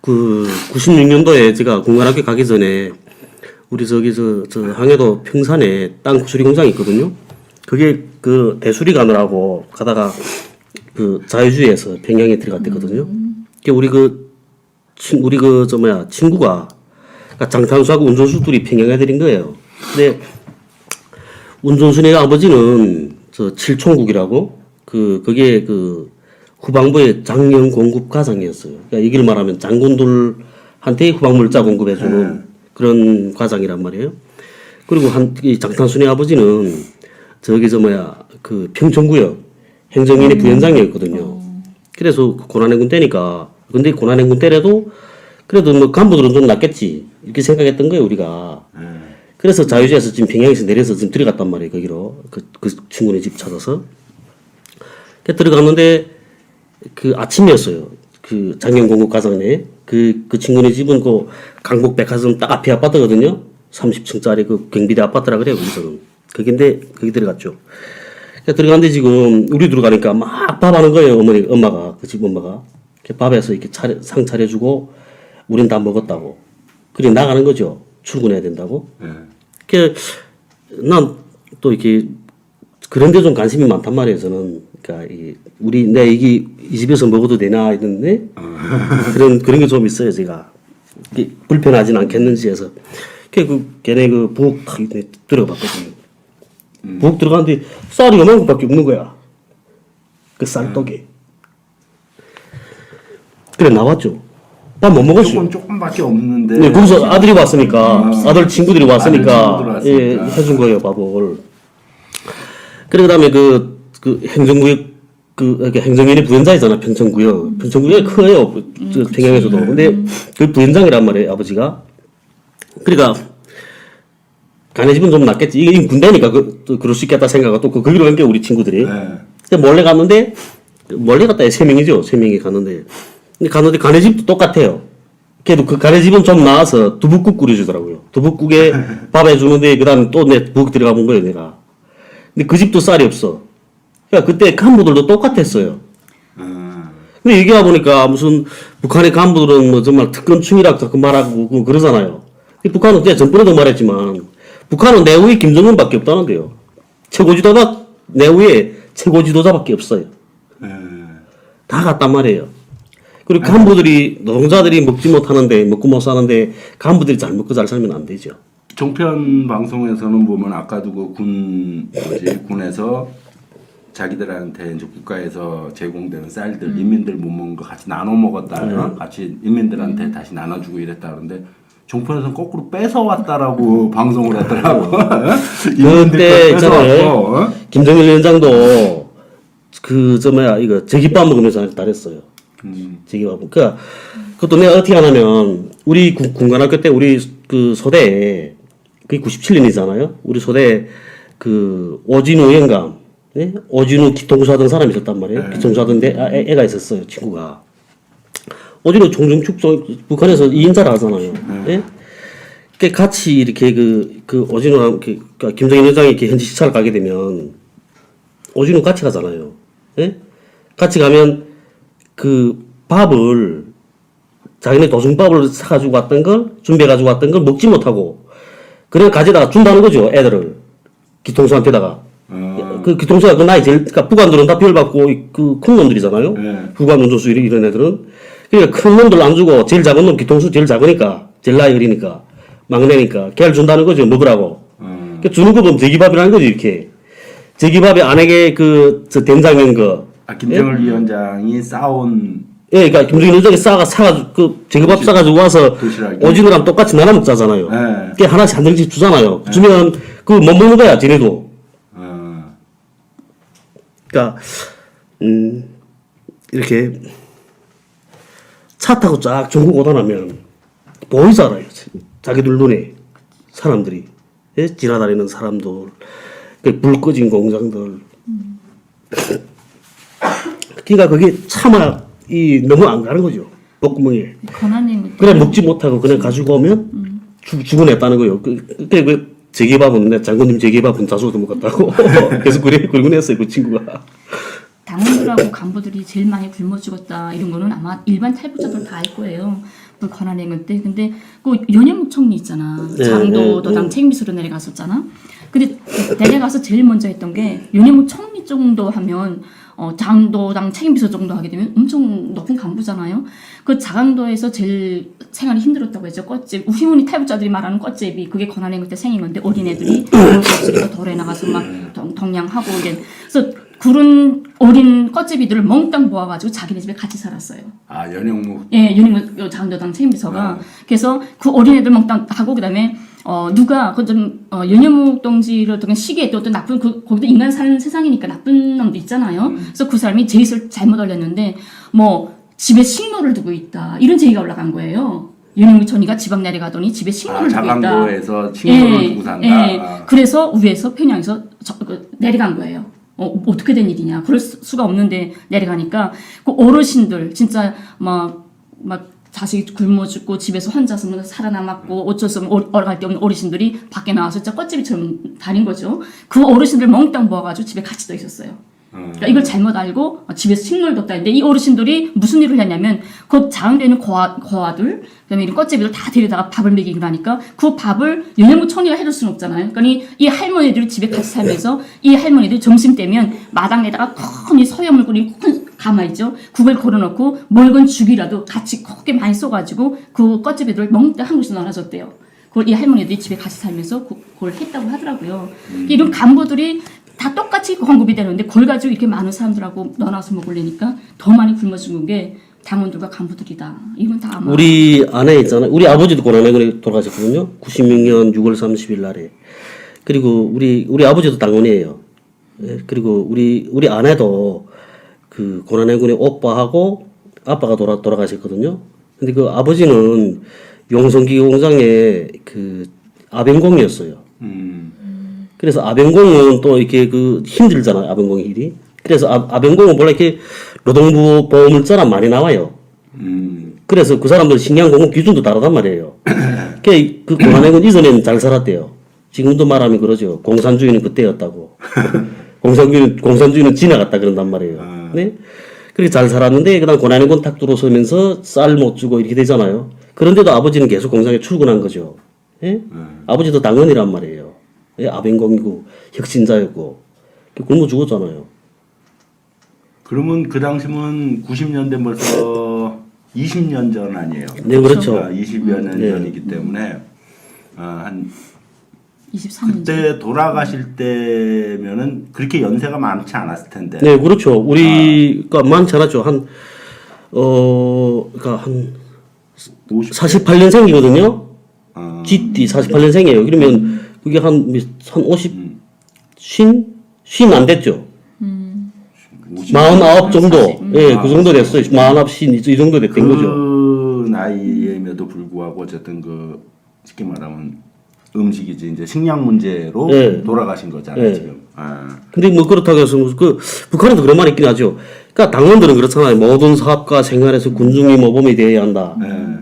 그 96년도에 제가 공관학교 가기 전에 우리 저기 저, 저 항해도 평산에 땅 수리 공장이 있거든요. 그게 그 대수리 가느라고 가다가 그 자유주의에서 평양에 들어갔댔거든요. 그 우리 그 친, 우리 그 저 뭐야 친구가 그러니까 장탄수하고 운전수 둘이 평양에 들인 거예요. 근데 운전순의 아버지는 저 칠총국이라고 그 그게 그 후방부의 장령 공급 과장이었어요. 그러니까 얘기를 말하면 장군들한테 후방물자 공급해주는 그런 과장이란 말이에요. 그리고 한 이 장탄순의 아버지는 저기 저 뭐야 그 평촌구역 행정인의 부위원장이었거든요. 그래서 그 고난행군 때니까 근데 고난행군 때라도 그래도 뭐 간부들은 좀 낫겠지 이렇게 생각했던 거예요 우리가. 그래서 자유지에서 지금 평양에서 내려서 지금 들어갔단 말이에요 거기로. 그, 그 친구네 집 찾아서. 그 들어갔는데 그 아침이었어요. 그 장영공급 가정에. 그, 그 친구네 집은 그 강북 백화점 딱 앞에 아파트거든요. 30층짜리 그 경비대 아파트라 그래요 거기서는. 거긴데 거기 들어갔죠. 그 들어갔는데 지금 우리 들어가니까 막 밥하는 거예요 어머니 엄마가. 그 집 엄마가. 밥에서 이렇게 차려, 상 차려주고 우린 다 먹었다고. 그래 나가는 거죠. 출근해야 된다고 그난또 이렇게 그런 데 좀 관심이 많단 말이에요 저는. 그러니까 이 우리 내 이게 이 집에서 먹어도 되나 이런데 그런 그런 게 좀 있어요 제가. 불편하진 않겠는지 해서. 그, 그 걔네 그 부엌 탁 이렇게 들어봤거든요. 부엌 들어갔는데 쌀이 요만큼밖에 없는 거야. 그 쌀떡이 그래 나왔죠 밥 못 먹었죠 조금 조금밖에 없는데. 네, 거기서 아들이 왔으니까 아들 친구들이 왔으니까. 친구들 왔으니까. 예, 해준 거예요 밥을. 그래 그다음에 그, 그 행정구역 그 이렇게 행정위원회 부위원장이잖아 평천구역. 평천구역이 커요 그, 저 평양에서도. 근데 그 부위원장이란 말이에요 아버지가. 그러니까 가네 집은 좀 낫겠지. 이게 군대니까 그, 또 그럴 수 있겠다 생각하고 또 그- 거기로 간 게 우리 친구들이. 네. 근데 몰래 갔는데 몰래 갔다 세 명이죠 세 명이 갔는데 근데 갔는데 가네 집도 똑같아요. 그래도 그 가네 집은 좀 나와서 두부국 끓여주더라고요. 두부국에 밥 해주는데 그다음 또내 부엌 들어가 본 거예요 내가. 근데 그 집도 쌀이 없어. 그러니까 그때 간부들도 똑같았어요. 음. 근데 얘기해 보니까 무슨 북한의 간부들은 뭐 정말 특권충이라고 자꾸 말하고 그- 그러잖아요. 북한은 제가 전번에도 말했지만 북한은 내후에 김정은밖에 없다는데요. 최고 지도자 내후에 최고 지도자밖에 없어요. 네. 다 갔단 말이에요. 그리고 간부들이 노동자들이 먹지 못하는데 먹고 못 사는데 간부들이 잘 먹고 잘 살면 안 되죠. 종편 방송에서는 보면 아까도 그군 뭐지 군에서 자기들한테 이제 국가에서 제공되는 쌀들 인민들 못 먹는 거 같이 나눠 먹었다 어? 같이 인민들한테 다시 나눠주고 이랬다 그러는데 종편에서는 거꾸로 뺏어 왔다라고 방송을 했더라고 인민들 그때 거 뺏어 있잖아요. 어? 김정일 위원장도 그 저 뭐야 이거 제기밥 먹으면서 달했어요. 음. 제기밥. 그러니까 그것도 내가 어떻게 하냐면 우리 군- 군관학교 때 우리 그 소대에 그게 97년이잖아요. 우리 소대에 그 오진우 영감, 네? 오진우 기통수 하던 사람이 있었단 말이에요. 기통수 하던 애, 아, 애, 애가 있었어요. 친구가. 오진우 종중축소 북한에서 2인자를 하잖아요. 예? 그 같이 이렇게 그, 그 오진우랑 이렇게, 그러니까 김정일 회장이 이렇게 현지 시찰을 가게 되면 오진우 같이 가잖아요. 예? 같이 가면 그 밥을 자기네 도중밥을 사가지고 왔던 걸 준비해가지고 왔던 걸 먹지 못하고 그냥 가져다가 준다는 거죠 애들을 기통수한테다가 어. 그 기통수가 그 나이 제일 그러니까 부관들은 다 비열받고 그큰 놈들이잖아요 네. 부관 운전수 이런, 애들은 그러니까 큰 놈들 안 주고 제일 작은 놈 기통수 제일 작으니까 제일 나이 어리니까 막내니까 걔를 준다는 거죠 먹으라고 어. 그 주는 거 보면 제기밥이라는 거죠 이렇게 제기밥에 안에게 그 저 된장면 거 아, 김정일 위원장이 싸온 예, 그러니까 김정일 위원장이 싸가 사가지고 그 제거밥 도시- 싸가지고 와서 도시락이. 오징어랑 똑같이 나눠 먹자잖아요. 네. 그게 하나씩 한 장씩 주잖아요. 주면 그거 못 먹는 거야, 쟤네도. 어. 그러니까 음 이렇게 차 타고 쫙 전국 오다 나면 보이잖아요. 자기들 눈에 사람들이 예? 지나다니는 사람들, 그불 꺼진 공장들. 그러니까 그게 차마 이 너무 안 가는 거죠. 목구멍에. 권한님 그래 먹지 못하고 그냥 가지고 오면 죽, 죽어냈다는 거예요. 그, 그, 그 재개밥은 내 장군님 재개밥은 자주 얻어먹었다고 계속 그래 그러곤 했어요 그 친구가 당원들하고 간부들이 제일 많이 굶어 죽었다 이런 거는 아마 일반 탈북자들 다 알 거예요. 그 권한행을 때 근데 그 연현무 총리 있잖아 네, 장도도당 네, 책임비서로 내려갔었잖아. 근데 내려가서 제일 먼저 했던 게 연현무 총리 정도 하면 어, 장도당 책임비서 정도 하게 되면 엄청 높은 간부잖아요. 그 자강도에서 제일 생활이 힘들었다고 했죠. 껍질 우희문이 탈북자들이 말하는 껍질이 그게 권한행을 때 생긴 건데 어린애들이 껍질에서 덜에 나가서 막 동- 동냥하고 이제 그래서 굴은 어린 껍질이들을 몽땅 모아가지고 자기네 집에 같이 살았어요. 아 연영무 예, 윤희문 장도당 책임비서가 네. 그래서 그 어린애들 몽땅 하고 그다음에 어 누가 그 좀 어, 윤여묵 동지를 어떤 시기에 또 어떤 나쁜 그 거기도 인간 사는 세상이니까 나쁜 놈도 있잖아요. 음. 그래서 그 사람이 제의를 잘못 올렸는데 뭐 집에 식물을 두고 있다 이런 제의가 올라간 거예요. 윤여묵 전이가 지방 내려가더니 집에 아, 식물을 두고 있다. 자강도에서 친구를 두고 산다. 예. 아. 그래서 위에서 평양에서 저, 그, 내려간 거예요. 어, 어떻게 된 일이냐. 그럴 수- 수가 없는데 내려가니까 그 어르신들 진짜 막, 막 자식이 굶어 죽고 집에서 혼자서 뭐 살아남았고 어쩔 수 없는 어갈 데 없는 어르신들이 밖에 나와서 진짜 껍질처럼 다닌 거죠. 그 어르신들 멍땅 모아가지고 집에 같이 떠 있었어요. 음. 그러니까 이걸 잘못 알고 집에서 식물 뒀다 했는데 이 어르신들이 무슨 일을 했냐면 그 장되는 고아, 고아들 그다음에 이런 껍질들 다 데려다가 밥을 먹이고 나니까 그 밥을 연영무 총리가 해줄 수는 없잖아요. 그러니까 이 할머니들이 집에 같이 살면서 이 할머니들이 점심 때면 마당에다가 큰 이 서염을 끓인 큰 가마 있죠. 그걸 걸어놓고 먹은 죽이라도 같이 크게 많이 써가지고 그 껍질들을 멍땅 한 그릇 나눠줬대요. 그걸 이 할머니들이 집에 같이 살면서 그- 그걸 했다고 하더라고요. 이런 간부들이 다 똑같이 공급이 되는데 그걸 가지고 이렇게 많은 사람들하고 나눠서 먹으려니까 더 많이 굶어 죽은 게 당원들과 간부들이다. 이건 다 아마 우리 아내 있잖아요 우리 아버지도 고난행군에 돌아가셨거든요 96년 6월 30일 날에 그리고 우리 우리 아버지도 당원이에요 예, 그리고 우리 우리 아내도 그 고난행군의 오빠하고 아빠가 돌아 돌아가셨거든요 근데 그 아버지는 용성기 공장의 그 아병공이었어요 음. 그래서 아병공은 또 이렇게 그 힘들잖아요. 아병공 일이. 그래서 아, 아병공은 원래 이렇게 노동부 보험을자란 많이 나와요. 음. 그래서 그 사람들 식량공급 기준도 다르단 말이에요. 그, 그 고난행은 이전에는 잘 살았대요. 지금도 말하면 그러죠. 공산주의는 그때였다고. 공산주의는, 공산주의는 지나갔다 그런단 말이에요. 네? 그렇게 잘 살았는데, 그 다음 고난행군 탁 들어서면서 쌀 못 주고 이렇게 되잖아요. 그런데도 아버지는 계속 공장에 출근한 거죠. 예? 아버지도 당원이란 말이에요. 예? 아ben공이고, 혁신자였고, 굶어 죽었잖아요. 그러면 그 당시면 90년대 벌써 20년 전 아니에요? 네, 그렇죠. 20여 년 네. 전이기 때문에 어, 한 23년 그때 돌아가실 때면은 그렇게 연세가 많지 않았을 텐데. 네, 그렇죠. 우리가 많지 않았죠. 한, 어, 그니까 한 50. 48년생이거든요. 어, GT 48년생이에요. 그러면 그게 한, 몇- 한 50, 쉰? 쉰안 됐죠. 49 정도. 예, 그 정도 됐어요. 49, 쉰, 이 정도 됐던 거죠. 그 나이임에도 불구하고 어쨌든 그 쉽게 말하면 음식이지 이제 식량 문제로 네. 돌아가신 거잖아요 네. 지금. 아. 근데 뭐 그렇다고 해서 뭐그 북한에도 그런 말이 있긴 하죠. 그러니까 당원들은 그렇잖아요. 모든 사업과 생활에서 군중이 모범이 되어야 한다.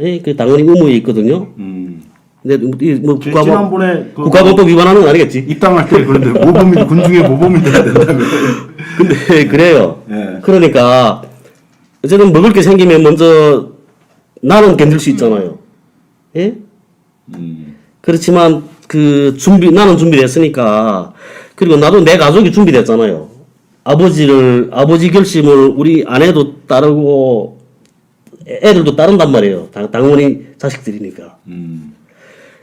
예, 그 당연히 의무에 있거든요. 음. 근데 이뭐 지- 국가법 지난번에 그 국가법도 위반하는 건 아니겠지. 입당할 때 그런데 모범이 군중의 모범이 돼야 된다며. 근데 그래요. 예. 그러니까 어쨌든 먹을 게 생기면 먼저 나는 견딜 수 있잖아요. 예? 음. 그렇지만 그 준비 나는 준비됐으니까 그리고 나도 내 가족이 준비됐잖아요. 아버지를 아버지 결심을 우리 아내도 따르고 애들도 따른단 말이에요. 당, 당연히 자식들이니까. 음.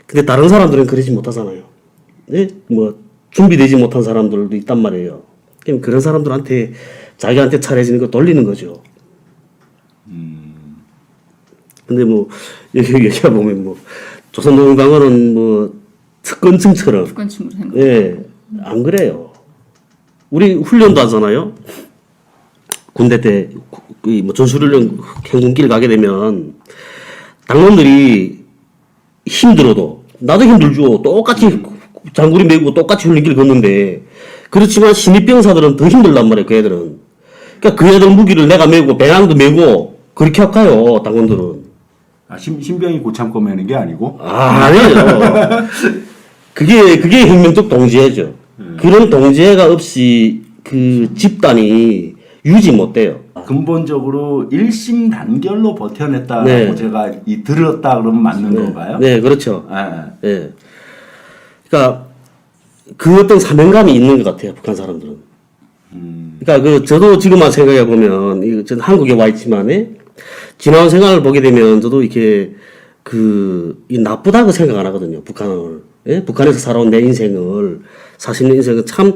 근데 다른 사람들은 그러지 못하잖아요. 네? 뭐 준비되지 못한 사람들도 있단 말이에요. 그럼 그런 사람들한테 자기한테 차려지는 거 돌리는 거죠. 근데 뭐 여기 얘기해 보면 뭐 조선노동당원은 뭐 특권층처럼 북한침으로 생각. 예, 안 그래요. 우리 훈련도 하잖아요. 군대 때뭐 전술훈련 행군길 가게 되면 당원들이 힘들어도 나도 힘들죠. 똑같이 장구리 메고 똑같이 훈련길 걷는데 그렇지만 신입병사들은 더 힘들단 말이에요. 그 애들은. 그러니까 그 애들 무기를 내가 메고 배낭도 메고 그렇게 할까요? 당원들은. 아, 신, 신병이 고참 꺼매는 게 아니고 아, 아니에요. 그게 그게 혁명적 동지애죠. 그런 동지애가 없이 그 집단이 유지 못 돼요. 근본적으로 일심 단결로 버텨냈다고 네. 제가 이 들었다 그러면 맞는 건가요? 네, 그렇죠. 예. 예. 그러니까 그 어떤 사명감이 있는 것 같아요. 북한 사람들은. 음. 그러니까 그 저도 지금만 생각해 보면 이 저는 한국에 와 있지만에 지나온 생활을 보게 되면 저도 이렇게 그 이 나쁘다고 생각 안 하거든요. 북한을 예? 북한에서 살아온 내 인생을 사실 인생은 참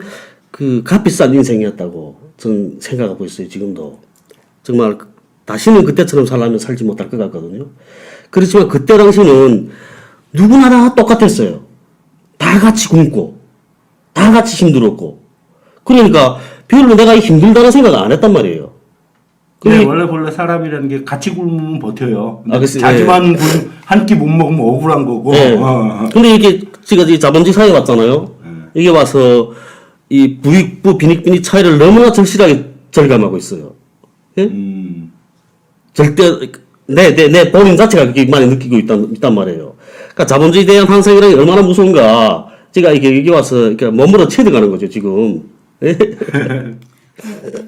그 값비싼 인생이었다고 저는 생각하고 있어요. 지금도 정말 다시는 그때처럼 살려면 살지 못할 것 같거든요. 그렇지만 그때 당시는 누구나 다 똑같았어요. 다 같이 굶고 다 같이 힘들었고 그러니까 별로 내가 힘들다는 생각 안 했단 말이에요. 네, 그게- 원래 본래 사람이라는 게 같이 굶으면 버텨요. 아, 글쎄, 자기만 한끼 못 먹으면 억울한 거고. 예. 어, 어. 근데 이게 제가 이 자본주의 사회에 왔잖아요. 이게 와서 이 부익부 빈익빈익 차이를 너무나 절실하게 절감하고 있어요. 예? 음. 절대 내내내 본인 자체가 그렇게 많이 느끼고 있단 있단 말이에요. 그러니까 자본주의 대한 환상이라는 게 얼마나 무서운가. 제가 이게 여기 와서 이렇게 몸으로 체득하는 거죠 지금. 예? 네.